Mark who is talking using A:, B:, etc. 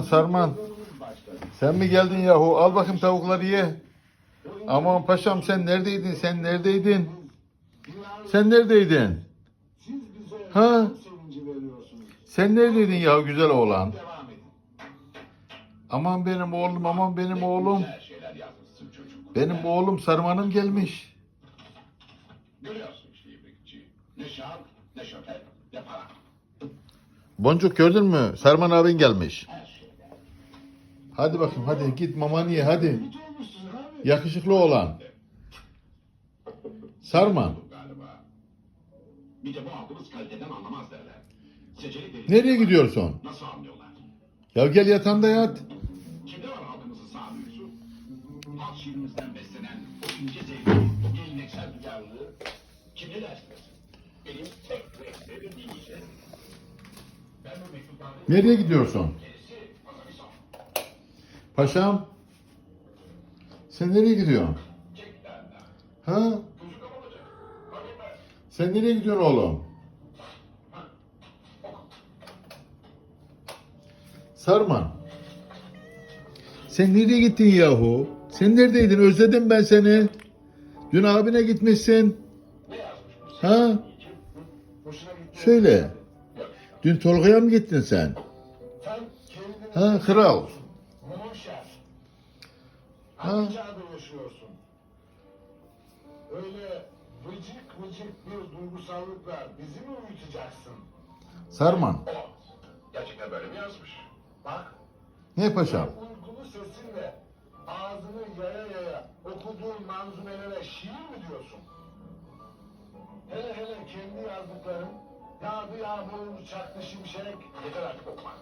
A: Sarman sen mi geldin yahu? Al bakayım tavukları ye. Aman paşam sen neredeydin? Sen neredeydin? Sen neredeydin? Ha? Sen neredeydin ya güzel oğlan? Aman benim oğlum, aman benim oğlum. Benim oğlum Sarman'ım gelmiş. Boncuk gördün mü? Sarman abin gelmiş. Hadi bakayım hadi git mamanı ye hadi. Yakışıklı.
B: Seceli deli.
A: Nereye gidiyorsun? Ya gel yatağında yat. Nereye gidiyorsun? Paşam. Sen nereye gidiyorsun? Ha? Sen nereye gidiyorsun oğlum? Sarman. Sen nereye gittin yahu? Sen neredeydin? Özledim ben seni. Dün abine gitmişsin. Ha? Söyle. Dün Tolga'ya mı gittin sen? Ha kral. Ha.
B: Hangi çağda yaşıyorsun? Öyle vıcık vıcık bir duygusallıkla bizi mi uyutacaksın?
A: Sarman.
B: O. Gerçekten böyle mi yazmış? Bak.
A: Ne paşam?
B: Uykulu sesinle ağzını yaya yaya okuduğun manzumelere şiir mi diyorsun? Hele hele kendi yazdıkların yağdı yağmur çaktı şimşek yeter artık okuma.